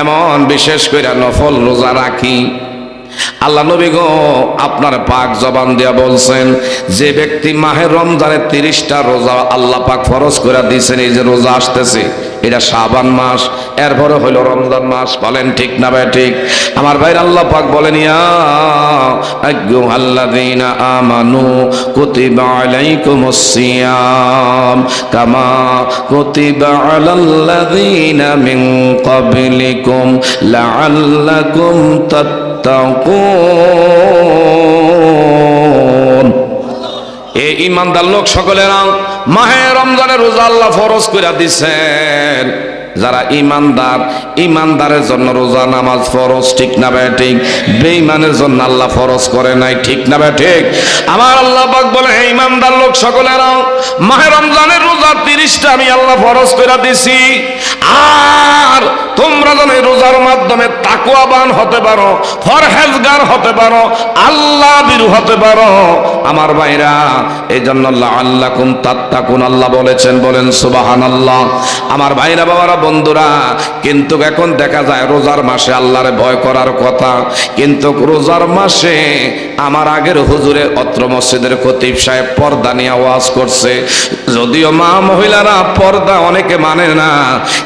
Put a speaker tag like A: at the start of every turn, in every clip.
A: এমন বিশেষ করে নফল রোজা রাখি। আল্লাহ নবী গো, আপনার পাক জবান দিয়া বলছেন, যে ব্যক্তি মাহের রমজানের তিরিশটা রোজা আল্লাহ পাক ফরজ করে দিয়েছেন এই যে রোজা আসতেছে এটা শাবান মাস এরপরে হইল রমজান মাস, বলেন ঠিক না ভাই, ঠিক। আমার ভাই আল্লাহ পাক বলেন, ইয়া আমানু কুতিবা আলাইকুমুস সিয়াম কামা কুতিবা আলাল্লাযীনা মিন ক্বাবলিকুম লাআল্লাকুম তাত্তাকুন। ইমানদার লোক সকলেরা মাহে রমজানের রোজা আল্লাহ ফরজ করে দিছেন। যারা ইমানদার, ইমানদারের জন্য রোজা নামাজ ফরজ, ঠিক না বে ঠিক? বেঈমানের জন্য আল্লাহ ফরজ করে নাই, ঠিক না বে ঠিক? আমার আল্লাহ পাক বলে, হে ইমানদার লোক সকলেরা মাহে রমজানের রোজা তিরিশটা আমি আল্লাহ ফরজ করে দিছি। আর তোমরা যেন এই রোজার মাধ্যমে তাকুয়াবান হতে পারো, ফরহেজগার হতে পারো, আল্লাহ বীর হতে পারো। আমার ভাইরা এই জন্য আল্লাহ কুম তাত্তাকুন, আল্লাহ বলেছেন, বলেন সুবাহান আল্লাহ আমার ভাইরা বাবারা বন্ধুরা, কিন্তু এখন দেখা যায় রোজার মাসে আল্লাহরে ভয় করার কথা। কিন্তু রোজার মাসে আমার আগের হুজুরে অত্র মসজিদের খতিব সাহেব পর্দা নিয়ে আওয়াজ করছে। যদিও মা মহিলারা পর্দা অনেকে মানে না,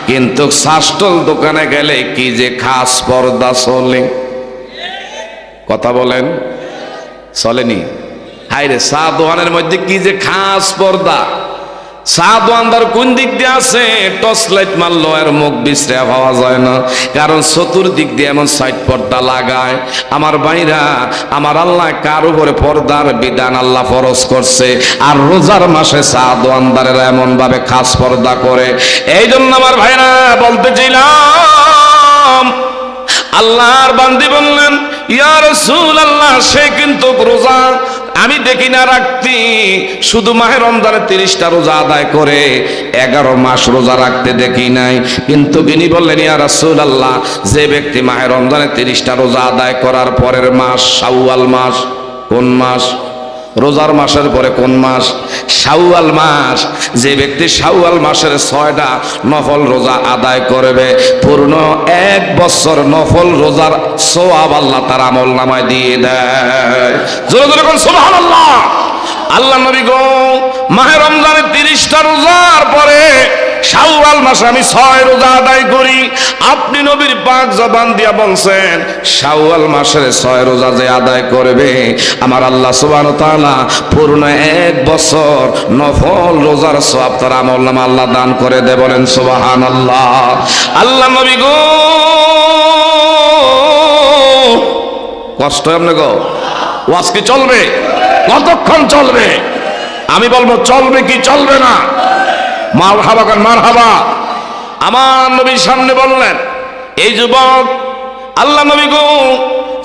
A: কিন্তু শাস্তল দোকানে গেলে কি যে খাস পর্দা চলে। কথা বলেন? চলেনি? হাইরে চা দোকানের মধ্যে কি যে খাস পর্দা? চা দোকানদার কোন দিক দিয়ে আছে? মুখ পাওয়া যায় না। কারণ চতুর্দিক দিয়ে এমন সাইড পর্দা লাগায়। আমার বাইরা আমার আল্লাহ কার উপরে পর্দার বিধান আল্লাহ ফরজ করছে? আর রোজার মাসে চা দোকানদারেরা এমন ভাবে খাস পর্দা করে। এই জন্য আমার ভাইরা, বলতে চাইলাম, আল্লাহর বান্দি বললেন, ইয়া রাসূল আল্লাহ সে কিন্তু রোজা আমি দেখি না রাখতি। শুধু মাহে রমজানে তিরিশটা রোজা আদায় করে, এগারো মাস রোজা রাখতে দেখি নাই। কিন্তু তিনি বললেন, ইয়া রাসূল আল্লাহ যে ব্যক্তি মাহে রমজানে তিরিশটা রোজা আদায় করার পরের মাস, শাওয়াল মাস, কোন মাস? রোজার মাসের পরে কোন মাস? শাওয়াল মাস। যে ব্যক্তি শাওয়াল মাসের ছয়টা নফল রোজা আদায় করবে, পূর্ণ এক বছর নফল রোজার সোয়াব আল্লাহ তার আমল নামায় দিয়ে দেয়। জোরে জোরে কোন সুবহানাল্লাহ। আল্লাহ নবী গো, মাহে রমজানের তিরিশটা রোজার পরে শাওয়াল মাসে আমি ছয় রোজা আদায় করি। আপনি নবীর পাক জবান দিয়া বলছেন, শাওয়াল মাসের ছয় রোজা যে আদায় করবে, আমার আল্লাহ সুবহানাহু তাআলা পূর্ণ এক বছর নফল রোজার সওয়াব তার আমল নামা আল্লাহ দান করে দে বলেন, সুবহানাল্লাহ। আল্লাহ নবী গো, কষ্ট এমনি গো? ওয়াজ কি চলবে? কতক্ষণ চলবে? আমি বলব, চলবে কি চলবে না? মার হাবা কান মার হাবা আমার নবীর সামনে বললেন, এই যুবক, আল্লাহ নবী গো,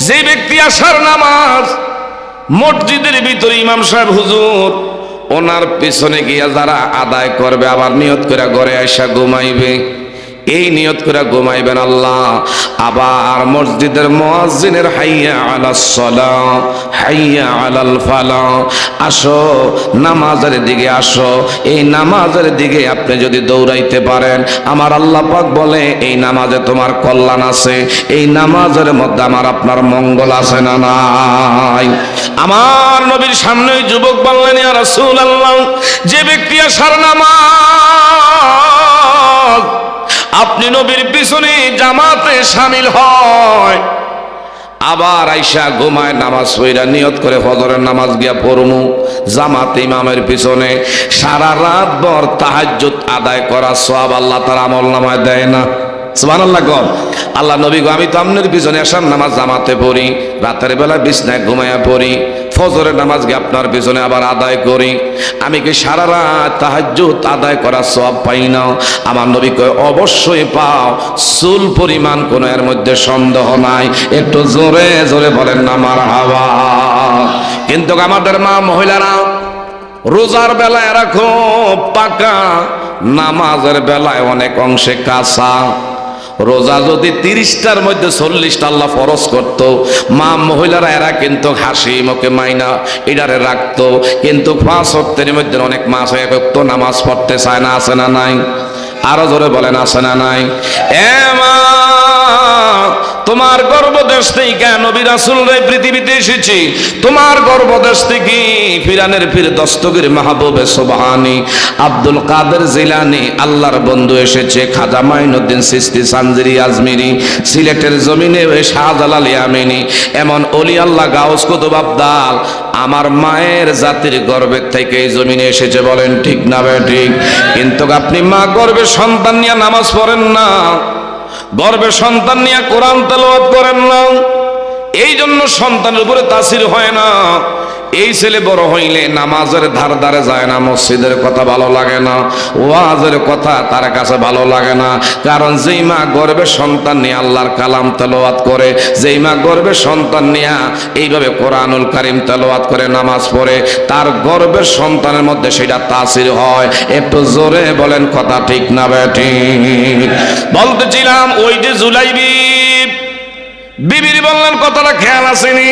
A: যে ব্যক্তি আসার নামাজ মসজিদের ভিতরে ইমাম সাহেব হুজুর, ওনার পেছনে গিয়া যারা আদায় করবে, আবার নিয়ত করে ঘরে আসা ঘুমাইবে। এই নিয়ত করে ঘুমাইবেন আল্লাহ। আবার মসজিদের মুয়াজ্জিনের হাইয়া আলাস সালাহ হাইয়া আলাল ফালা আসো, নামাজের দিকে আসো। এই নামাজের দিকে আপনি যদি দৌড়াইতে পারেন, আমার আল্লাহ পাক বলে, এই নামাজে তোমার কল্যাণ আছে। এই নামাজের মধ্যে আমার আপনার মঙ্গল আছে না নাই? আমার নবীর সামনে যুবক বললেন, ইয়া রাসূলুল্লাহ, যে ব্যক্তি আসার নামাজ আপনি নবীর পিছনে জামাতে সামিল হয়। আবার আইসা ঘুমায়, নামাজ পইরা নিয়ত করে ফজরের নামাজ গিয়া পড়মু। জামাত ইমামের পিছনে সারা রাত ভর তাহাজ্জুদ আদায় করা সব আল্লাহ তার আমল নামায় দেয় না। গো। আল্লাহ নবী গো, আমি তো আপনার পিছনে আসার নামাজ জামাতে পড়ি, রাতের বেলা বিছনায় ঘুমায়া পড়ি। ফজরের নামাজ গিয়ে আপনার পিছনে আবার আদায় করি? আমি কি সারা রাত তাহাজ্জুদ আদায় করা সব পাই না? আমার নবী কয়, অবশ্যই পাও। চুল পরিমাণ কোন এর মধ্যে সন্দেহ নাই। একটু জোরে জোরে বলেন না, আমার হাওয়া। কিন্তু আমাদের মা মহিলারা রোজার বেলায় রাখো পাকা। নামাজের বেলায় অনেক অংশে কাঁচা। রোজা যদি তিরিশটার মধ্যে চল্লিশটা আল্লাহ ফরজ করত, মা মহিলারা এরা কিন্তু হাসি মুখে মাইনা এডারে রাখতো। কিন্তু পাঁচ সপ্তাহের মধ্যে অনেক মাস হয়ে করতো নামাজ পড়তে চায় না আসে না নাই? আরও জোরে বলেন আসে না নাই? এ মা! তোমার গর্ভদেশ থেকে নবী রাসুল রে পৃথিবীতে এসেছি। তোমার গর্ভদেশ থেকে ফিরানের ফির দস্তগির মাহবুবে সোবাহানি। আব্দুল কাদের জিলানি, আল্লাহর বন্ধু এসেছে, খাজা মাইনুদ্দিন সিস্তি, সানজিরি, আজমিরি, সিলেটের জমিনে শাহজালাল ইয়ামিনী। এমন অলি আল্লাহ গাউস কুতুব আব্দাল, আমার মায়ের জাতির গর্বের থেকে এই জমিনে এসেছে বলেন, ঠিক না ঠিক? কিন্তু আপনি মা গর্ভে সন্তান নিয়ে নামাজ পড়েন না। গর্ভে সন্তান নিয়ে কোরআন তেলাওয়াত করেন না। এই জন্য সন্তানের উপরে তাসির হয় না। এই ছেলে বড় হইলে নামাজের ধার ধারে যায় না, মসজিদের কথা ভালো লাগে না, ওয়াজের কথা তার কাছে ভালো লাগে না। কারণ যেই মা গর্বে সন্তান নিয়ে আল্লাহর কালাম তেলাওয়াত করে, যেই মা গর্বে সন্তান নিয়ে এইভাবে কোরআনুল কারিম তেলাওয়াত করে নামাজ পড়ে, তার গর্বের সন্তানের মধ্যে সেটা তাসির হয়। একটু জোরে বলেন কথা ঠিক না ঠিক। বলতেছিলাম, ওই যে জুলাইবি, বিবির বললেন, কথাটা খেয়াল আসেনি।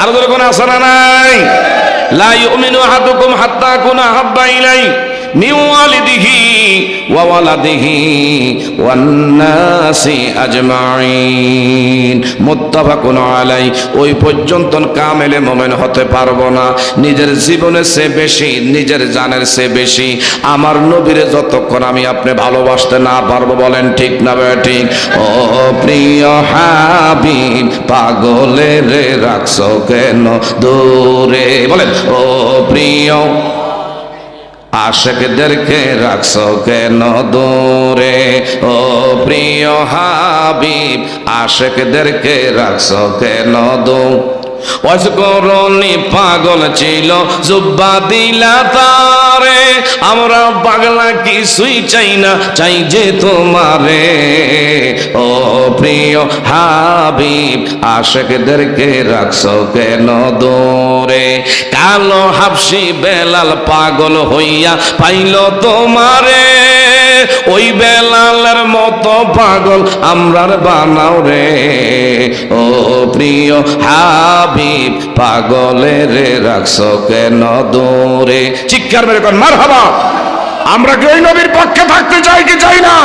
A: আর কোনো আসে না নাই? লা ইউমিনু আহাদুকুম হাত্তা কুনা হাব্বা ইলাই। আলাই ওই পর্যন্ত হতে পারব না। নিজের জীবনের সে বেশি, নিজের জানের সে বেশি। আমার নবীরে যতক্ষণ আমি আপনি ভালোবাসতে না পারব বলেন ঠিক না বে ঠিক। ও প্রিয় হাবিব পাগলে রে রাখছো কেন? দূরে বলেন, ও প্রিয় আশেকদেরকে রাখছো কেন দূরে? ও প্রিয় হাবিব, আশেকদেরকে রাখছো কেন দূর? অজকরণী পাগল ছিল, জুব্বা দিলা তারে। আমরা পাগলা কিছুই চাই না, চাই যে তোমারে। ও প্রিয় হাবিব, আশেকদেরকে রাখছো কেন দূরে? কালো হাফসি বেলাল পাগল হইয়া পাইল তোমারে? ওই বেলালের মতো পাগল আমরার বানাও রে। ও প্রিয় হাবিব, পাগলের রাখছো কেন দূরে? চিৎকার মেরে কর মার হাবা আমরা কি ওই নবীর পক্ষে থাকতে চাই কি চাই না?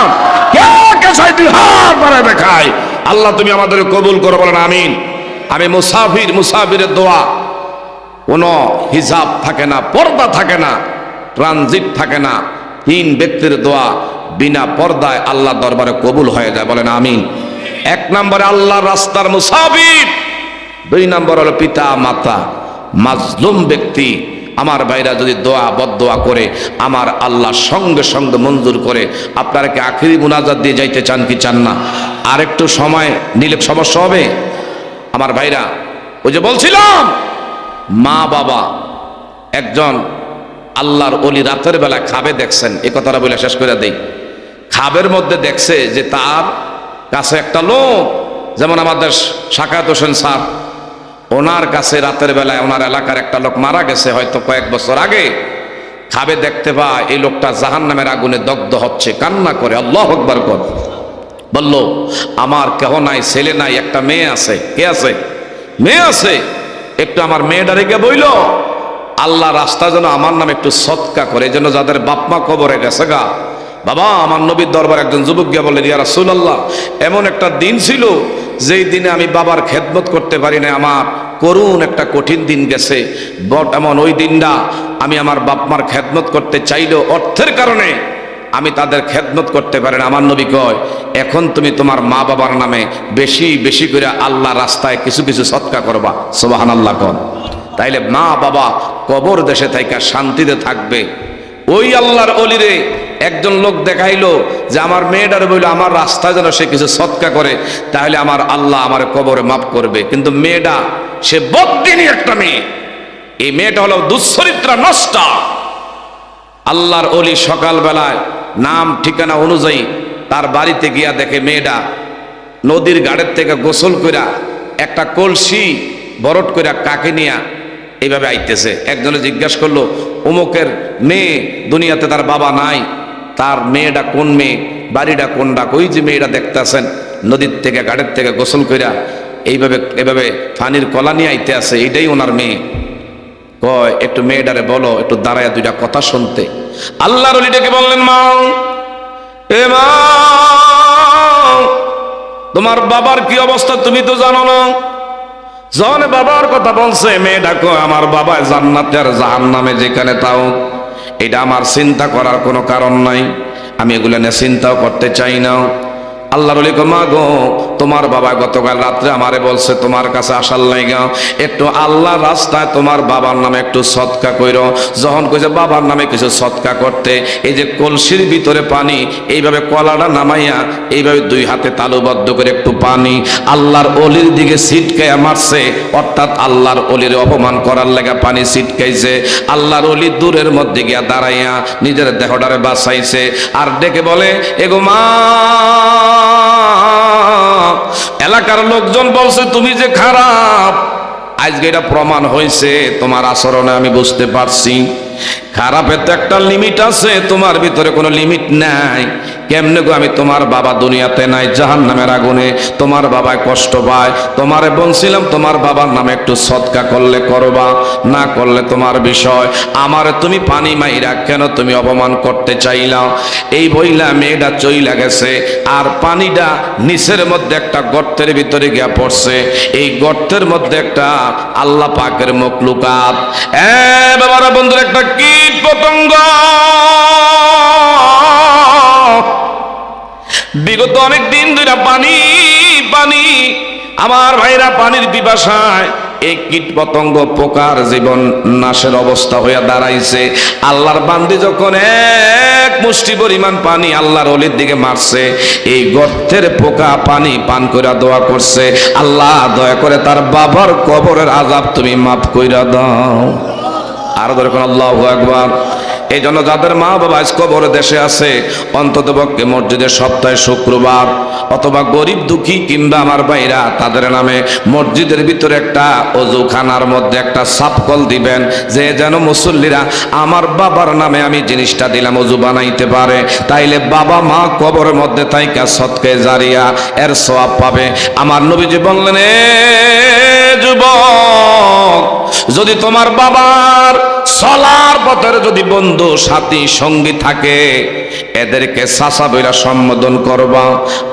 A: কে চাই তুই হাত বাড়ায় দেখাই আল্লাহ তুমি আমাদের কবুল করো, বলেন আমিন। আমি মুসাফির, মুসাফিরের দোয়া। কোনো হিসাব থাকে না, পর্দা থাকে না, ট্রানজিট থাকে না। হীন ব্যক্তির দোয়া বিনা পর্দায় আল্লাহ দরবারে কবুল হয়ে যায়। বলেন আমিন। এক নম্বরে আল্লাহ রাস্তার মুসাফির, দুই নম্বর হলো পিতা, মাতা। মাজলুম ব্যক্তি, আমার ভাইরা যদি দোয়া বদোয়া করে, আমার আল্লাহ সঙ্গে সঙ্গে মঞ্জুর করে, আপনারা কি আখিরি মুনাজাত দিয়ে যাইতে চান কি চান না? আর একটু সময় নিলে সমস্যা হবে। আমার ভাইরা, ওই যে বলছিলাম মা বাবা একজন আল্লাহর অলি রাতের বেলা খাবে দেখছেন। এ কথাটা বলে শেষ করে দেই। খাবের মধ্যে দেখছে যে তার কাছে একটা লোক, যেমন আমাদের শাকাত হোসেন স্যার, ওনার কাছে রাতের বেলায় ওনার এলাকার একটা লোক মারা গেছে হয়তো কয়েক বছর আগে। খাবে দেখতে পা এই লোকটা জাহান নামের আগুনে দগ্ধ হচ্ছে, কান্না করে, আল্লাহ আকবার কর। বলল, আমার কেহ নাই, ছেলে নাই, একটা মেয়ে আছে। কে আছে? মেয়ে আছে। একটু আমার মেয়েটারে গিয়ে বইল, আল্লাহ রাস্তা যেন আমার নামে একটু সৎকা করে যেন যাদের বাপমা কবরে গেছে গা। বাবা, আমার নবীর দরবার একজন যুবক গিয়ে বললেন, ইয়া রাসূলুল্লাহ, এমন একটা দিন ছিল, যেই দিনে আমি বাবার খেদমত করতে পারি না আমার করুণ একটা কঠিন দিন গেছে। বট, এমন ওই দিনটা আমি আমার বাপমার খেদমত করতে চাইলেও অর্থের কারণে আমি তাদের খেদমত করতে পারি না। আমার নবী কয়, এখন তুমি তোমার মা বাবার নামে বেশি বেশি করে আল্লাহ রাস্তায় কিছু কিছু সৎকা করবা। সোবাহান আল্লাহ কন। তাইলে মা বাবা কবর দেশে থাইকা শান্তিতে থাকবে। ওই আল্লাহর অলিরে একজন লোক দেখাইলো যে, আমার মেয়েটার বইল, আমার রাস্তায় যেন সে কিছু সৎকা করে, তাহলে আমার আল্লাহ আমার কবরে মাফ করবে। কিন্তু মেয়েটা, সে বদিনী একটা মেয়ে। এই মেয়েটা হলো দুশ্চরিত্রা নষ্টা। আল্লাহর অলি সকালবেলায় নাম, ঠিকানা অনুযায়ী তার বাড়িতে গিয়া দেখে মেয়েটা নদীর গাড়ের থেকে গোসল কইরা একটা কলসি বরট কইরা কাকে নিয়া এইভাবে আইতেছে। একজনে জিজ্ঞাসা করল, অমুকের মেয়ে দুনিয়াতে তার বাবা নাই, তার মেয়েটা কোন মেয়ে, বাড়িটা কোন ডাক ওই যে মেয়েটা দেখতেছেন? নদীর থেকে, গাড়ের থেকে গোসল কইরা এইভাবে, এভাবে ফানির কলা নিয়ে আইতে আছে, এইটাই ওনার মেয়ে। কয়, একটু মেয়েটারে বলো, একটু দাঁড়ায় দুইটা কথা শুনতে। আল্লাহর অলিটাকে বললেন, মা, এ মা, তোমার বাবার কি অবস্থা তুমি তো জানো না। যখন বাবার কথা বলছে মেয়ে ডাকো আমার বাবা জান্নাতে আর জাহান নামে যেখানে তাও। এটা আমার চিন্তা করার কোনো কারণ নাই। আমি এগুলো নিয়ে চিন্তাও করতে চাই না। আল্লাহ রলি মা গো, তোমার বাবা গতকাল রাত্রে আমারে বলছে, তোমার কাছে আসার লাইগা একটু আল্লাহ রাস্তায় তোমার বাবার নামে একটু সৎকা কইর। যখন কইছে, বাবার নামে কিছু সৎকা করতে। এই যে কলসির ভিতরে পানি, এইভাবে কলাটা নামাইয়া এইভাবে দুই হাতে তালুবদ্ধ করে একটু পানি আল্লাহর অলির দিকে ছিটকাইয়া মারছে। অর্থাৎ আল্লাহর অলির অপমান করার লেগা পানি ছিটকাইছে। আল্লাহর অলি দূরের মধ্যে গিয়া দাঁড়াইয়া নিজের দেহটারে বাঁচাইছে। আর ডেকে বলে, এগো মা এলাকার লোকজন বলছে, তুমি যে খারাপ। আজকে এটা প্রমাণ হয়েছে, তোমার আচরণে আমি বুঝতে পারছি। খারাপের তো একটা লিমিট আছে, তোমার ভিতরে কোনো লিমিট নাই। কেমনে গো আমি তোমার বাবা দুনিয়াতে নাই জাহান নামের আগুনে? তোমার বাবায় কষ্ট পায়, তোমারে বলছিলাম তোমার বাবার নামে একটু সৎকা করলে করবা, না করলে তোমার বিষয়। আমার তুমি পানি মাইরা কেন তুমি অপমান করতে চাইলাও এই বইলা মেয়েটা চইলা গেছে, আর পানিটা নিচের মধ্যে একটা গর্তের ভিতরে গিয়া পড়ছে। এই গর্তের মধ্যে একটা আল্লাহ পাকের মুখ লুকাত এ বাবারা বন্ধুর, একটা কীট পতঙ্গ! বিগত অনেক দিন ধরে পানি পানি। আমার ভাইরা পানির পিপাসায় এই কীট পতঙ্গ পোকার জীবন নাশের অবস্থা হইয়া দাঁড়াইছে। আল্লাহর বান্দি যখন এক মুষ্টি পরিমাণ পানি আল্লাহর অলির দিকে মারছে, এই গর্তের পোকা পানি পান করে দোয়া করছে। আল্লাহ, দয়া করে তার বাবার কবরের আজাব তুমি মাফ কইরা দাও। আর ধরে কোন আল্লাহ একবার এই জন্য যাদের মা বাবা আজ কবর দেশে আছে অন্তত পক্ষে মসজিদের সপ্তাহে শুক্রবার, অথবা গরিব দুঃখী কিংবা আমার ভাইরা, তাদের নামে মসজিদের ভিতরে একটা অজুখানার মধ্যে একটা সাপকল দিবেন, যে যেন মুসল্লিরা আমার বাবার নামে আমি জিনিসটা দিলাম, অজু বানাইতে পারে। তাইলে বাবা মা কবরের মধ্যে তাইকা সৎকে জারিয়া এর সওয়াব পাবে। আমার নবীজি বললেন যুবক, যদি তোমার বাবার চলার পথের যদি বন্ধু, সাথী, সঙ্গী থাকে, এদেরকে সাসা বইলা সম্বোধন করবা,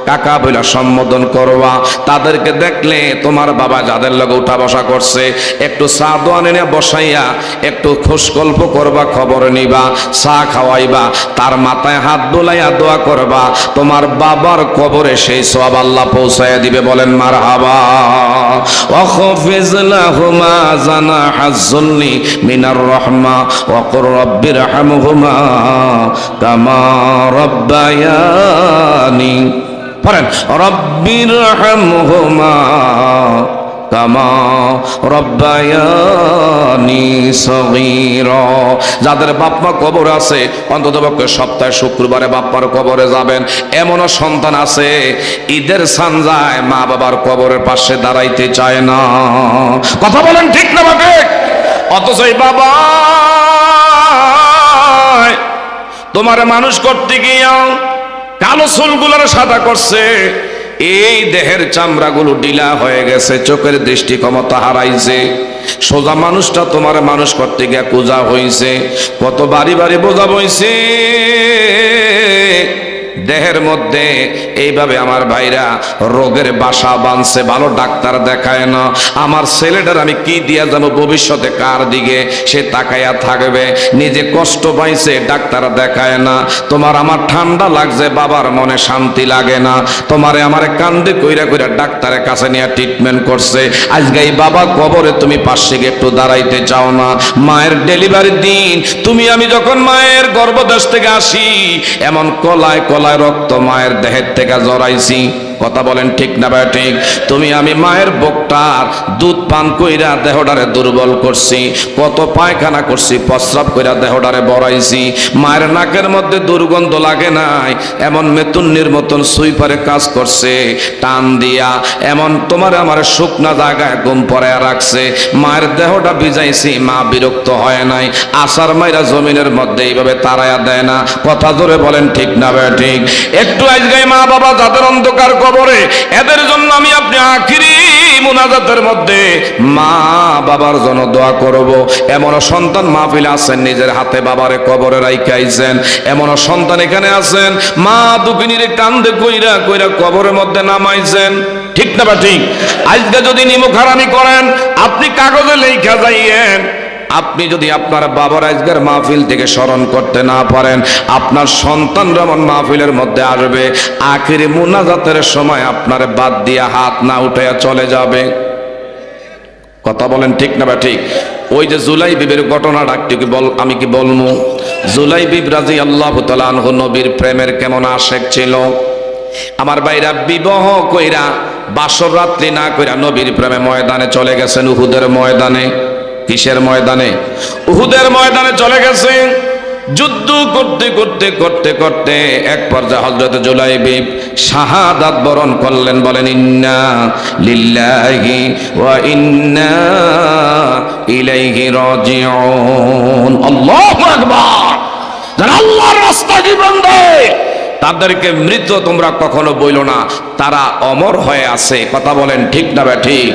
A: কাকা বইলা সম্বোধন করবা। তাদেরকে দেখলে তোমার বাবা যাদের লগে উঠা বসা করছে, একটু চা দোয়ানে নিয়ে বসাইয়া, একটু খোসগল্প করবা, খবর নিবা, চা খাওয়াইবা, তার মাথায় হাত বোলাইয়া দোয়া করবা, তোমার বাবার কবরে সেই সব আল্লাহ পৌঁছাইয়া দিবে বলেন মার হাবা অ যাদের বাপমা কবর আছে, অন্ততপক্ষে সপ্তাহে শুক্রবারে বাপমার কবরে যাবেন। এমনও সন্তান আছে, ঈদের সানজায় মা বাবার কবরের পাশে দাঁড়াইতে চায় না। কথা বলেন ঠিক না বাপেক অথচ বাবা তোমার মানুষ করতে গিয়া কালো চুলগুলোর সাদা করছে। এই দেহের চামড়াগুলো ডিলা হয়ে গেছে, চোখের দৃষ্টি ক্ষমতা হারাইছে। সোজা মানুষটা তোমার মানুষ করতে গিয়া কুজা হইছে, কত বাড়ি বাড়ি বোঝা বইছে। দেহের মধ্যে এইভাবে আমার ভাইরা রোগের বাসা বাঁধছে, ভালো ডাক্তার দেখায় না। আমার ছেলেটার আমি কি দিয়া যাব ভবিষ্যতে কার দিকে সে তাকাইয়া থাকবে? নিজে কষ্ট পাইছে, ডাক্তার দেখায় না। তোমার আমার ঠান্ডা লাগছে, বাবার মনে শান্তি লাগে না। তোমারে আমার কান্দে কইরা কইরা ডাক্তারের কাছে নিয়ে ট্রিটমেন্ট করছে। আজকে এই বাবা কবরে তুমি পাশে একটু দাঁড়াইতে চাও না। মায়ের ডেলিভারির দিন। তুমি আমি যখন মায়ের গর্ভদেশ থেকে আসি, এমন কলায় কলায় রক্ত মায়ের দেহের থেকে জড়াইছি। কথা বলেন ঠিক না ভাই, ঠিক। তুমি আমি মায়ের বকটার দুধ পান কইরা দেহটারে দুর্বল করছি, কত পায়খানা করছি, প্রস্রাব কইরা দেহটারে বড়াইছি। মায়ের নাকের মধ্যে দুর্গন্ধ লাগে নাই, এমন মেতুন্নির মতন সুইপারে কাজ করছে, টান দিয়া, এমন তোমার আমার শুকনা জায়গায় গুম পড়ায় রাখছে। মায়ের দেহটা ভিজাইছি, মা বিরক্ত হয় নাই আসার মাইরা জমিনের মধ্যে এইভাবে তারায়া দেয় না। কথা জোরে বলেন ঠিক না ঠিক। একটু আজকে মা বাবা যাদের অন্ধকার কবরে। এদের জন্য আমি আপনি আখিরি মুনাজাতের মধ্যে মা বাবার জন্য দোয়া করব। এমন সন্তান মাহফিল আছেন, নিজের হাতে বাবারে কবরে রাইখাইছেন এমন সন্তান এখানে আছেন, মা দুকিনীরে কান্দে কইরা কইরা কবরের মধ্যে নামাইছেন। ঠিক না বা ঠিক? আজকে যদি নিমুখারামি করেন, আপনি কাগজে লেখা যাইয়েন। আপনি যদি আপনার বাবার আজকের মাহফিল থেকে স্মরণ করতে না পারেন, আপনার সন্তান যেমন মাহফিলের মধ্যে আসবে, আখিরি মুনাজাতের সময় আপনার বাদ দিয়ে হাত না উঠে চলে যাবে। কথা বলেন ঠিক না বা ঠিক? ওই যে জুলাই বিবের ঘটনাটা একটু কি বল আমি কি বলব? জুলাই বিব রাজি আল্লাহ তালানহ নবীর প্রেমের কেমন আশেক ছিল? আমার বাইরা বিবাহ কইরা বাসর রাত্রি না কইরা নবীর প্রেমে ময়দানে চলে গেছেন উহুদের ময়দানে। কিসের ময়দানে? উহুদের ময়দানে চলে গেছে। যুদ্ধ করতে করতে করতে করতে এক পর্যায়ে হজরত জুলাইবি শাহাদাত বরণ করলেন, বলেন, ইন্না লিল্লাহি ওয়া ইন্না ইলাইহি রাজিউন। আল্লাহু আকবার! যারা আল্লাহর রাস্তায় জীবন তাদেরকে মৃত তোমরা কখনো বইল না। তারা অমর হয়ে আছে। কথা বলেন ঠিক না বে ঠিক?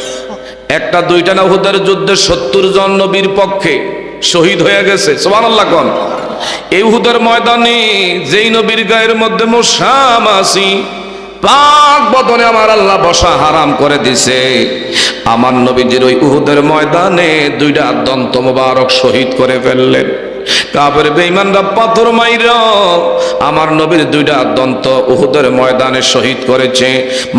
A: একটা, দুইটা না হুদের যুদ্ধে সত্তর জন নবীর পক্ষে শহীদ হয়ে গেছে। সোমান আল্লাহ কন? এই হুদের ময়দানে যেই নবীর গায়ের মধ্যে মোসামাসি পাক বদনে আমার আল্লাহ বসা হারাম করে দিছে। আমার নবীজির ওই উহুদের ময়দানে দুইটা দন্ত মোবারক শহীদ করে ফেললেন। কাবের বেঈমানরা পাথর মাইরা আমার নবীর দুইটা দন্ত উহুদের ময়দানে শহীদ করেছে।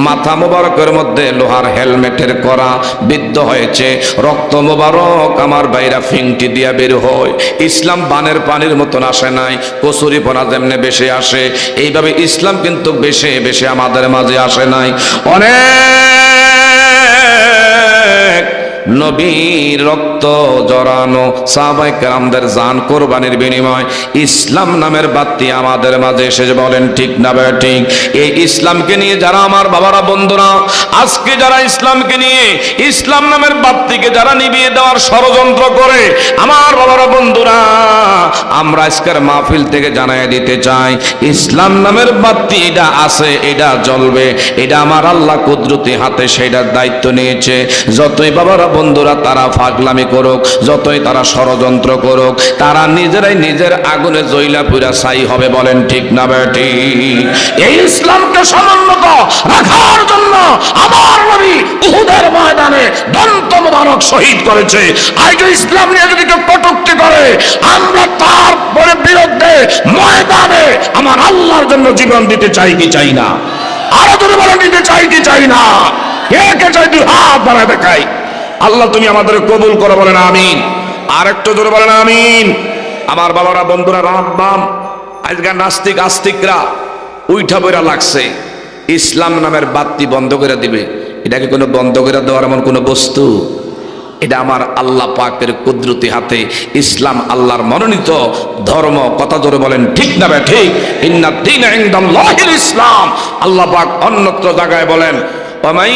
A: মাথা মোবারকের মধ্যে লোহার হেলমেটের করা বিদ্ধ হয়েছে। রক্ত মোবারক আমার বাইরা ফিংটি দিয়া বের হয়। ইসলাম বানের পানির মতন আসে নাই, কচুরি পনা যেমনে বেশি আসে। এইভাবে ইসলাম কিন্তু বেশি বেশি আমাদের মাঝে আসে নাই। অনেক নবীর রক্ত জড়ানো সাহাবাই কেরামদের জান কোরবানির বিনিময় ইসলাম নামের বাতি আমাদের মাঝে এসে বলেন, ঠিক না বে ঠিক? এই ইসলামকে নিয়ে যারা আমার বাবারা, বন্ধুরা, আজকে যারা ইসলামকে নিয়ে ইসলাম নামের বাতিকে যারা নিভিয়ে দেওয়ার ষড়যন্ত্র করে, আমার বাবারা, বন্ধুরা, আমরা আজকের মাহফিল থেকে জানাই দিতে চাই, ইসলাম নামের বাতি এটা আছে, এটা জ্বলবে, এটা আমার আল্লাহ কুদরতি হাতে সেটার দায়িত্ব নিয়েছে। যতই বাবারা বন্ধুরা, তারা ফাগলামি করুক, যতই তারা ষড়যন্ত্র করুক, তারা নিজেরাই নিজের আগুনে জইলা পুরা ছাই হবে বলেন ঠিক না বেটি? এই ইসলামকে সমুন্নত রাখার জন্য আমার নবী উহুদের ময়দানে দন্ত মোবারক শহীদ করেছে। আজ ইসলাম নিয়ে যদি কেউ কটুক্তি করে, আমরা তার বিরুদ্ধে ময়দানে আমার আল্লাহর জন্য জীবন দিতে চাই কি চাই না? আরও ধরে বলে নিতে চাই কি চাই না? কে কে চাই? তুই হাত বাড়ায় দেখাই। আল্লাহ তুমি আমাদের কবুল করো বলেন, আমিন। আর একটু জোরে বলেন, আমিন। আমার বাবারা, বন্ধুরা, রাম বাম। আজকাল নাস্তিক, আস্তিকরা উইঠা বইরা লাগছে। ইসলাম নামের বাতি বন্ধ করে দিবে। এটাকে কোনো বন্ধ করে দেওয়ার এমন কোনো বস্তু? এটা আমার আল্লাহ পাকের কুদরতি হাতে ইসলাম আল্লাহর মনোনীত ধর্ম। কথা জোরে বলেন, ঠিক না ঠিক? ইসলাম। আল্লাহ পাক অন্যত্র জায়গায় বলেন ومن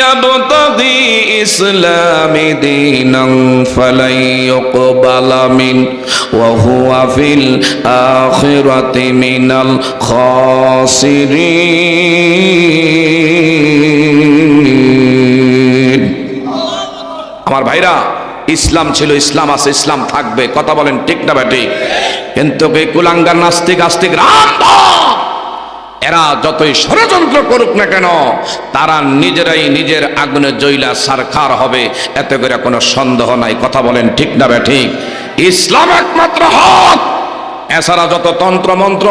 A: يبتغي إسلام دينا فلن يقبل منه وهو في الآخرة من الخاسرين আমার ভাইরা ইসলাম ছিল ইসলাম আছে ইসলাম থাকবে কথা বলেন ঠিক না ব্যাটি কিন্তু এই কুলাঙ্গার নাস্তিক আস্তিক রাম এরা যতই ষড়যন্ত্র করুক না কেন, তারা নিজেরাই নিজের আগুনে জইলা সারখার হবে। এতে করে কোনো সন্দেহ নাই। কথা বলেন ঠিক না বে ঠিক? ইসলাম একমাত্র হক। এছাড়া যত তন্ত্র মন্ত্র,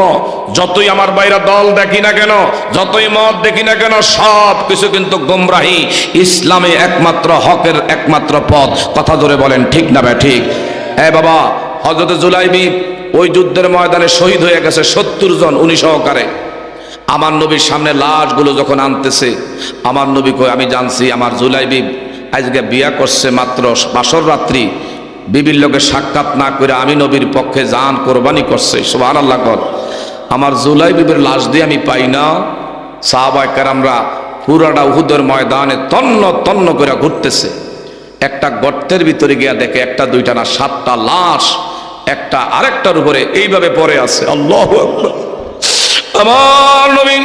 A: যতই আমার বাইরে দল দেখি না কেন, যতই মত দেখি না কেন, সব কিছু কিন্তু গোমরাহি। ইসলামে একমাত্র হকের একমাত্র পথ। কথা ধরে বলেন ঠিক না বে ঠিক? হ্যাঁ বাবা হজরত জুলাইবি ওই যুদ্ধের ময়দানে শহীদ হয়ে গেছে সত্তর জন, উনি সহকারে। আমার নবীর সামনে লাশগুলো যখন আনতেছে, আমার নবী কই আমি জানছি, আমার জুলাইবি আজকে বিয়া করছে মাত্র বাসর রাত্রি। বিবির লোকের সাক্ষাৎ না করে আমি নবীর পক্ষে জান কোরবানি করছে। সুবাহ আল্লাহ কর। আমার জুলাই বিবির লাশ দিয়ে আমি পাই না। সাহাবাইকার আমরা পুরাটা উহুদের ময়দানে তন্ন তন্ন করে ঘুরতেছে। একটা গর্তের ভিতরে গিয়া দেখে একটা, দুইটা না, সাতটা লাশ একটা আরেকটার উপরে এইভাবে পড়ে আছে। আল্লাহ আমার নবী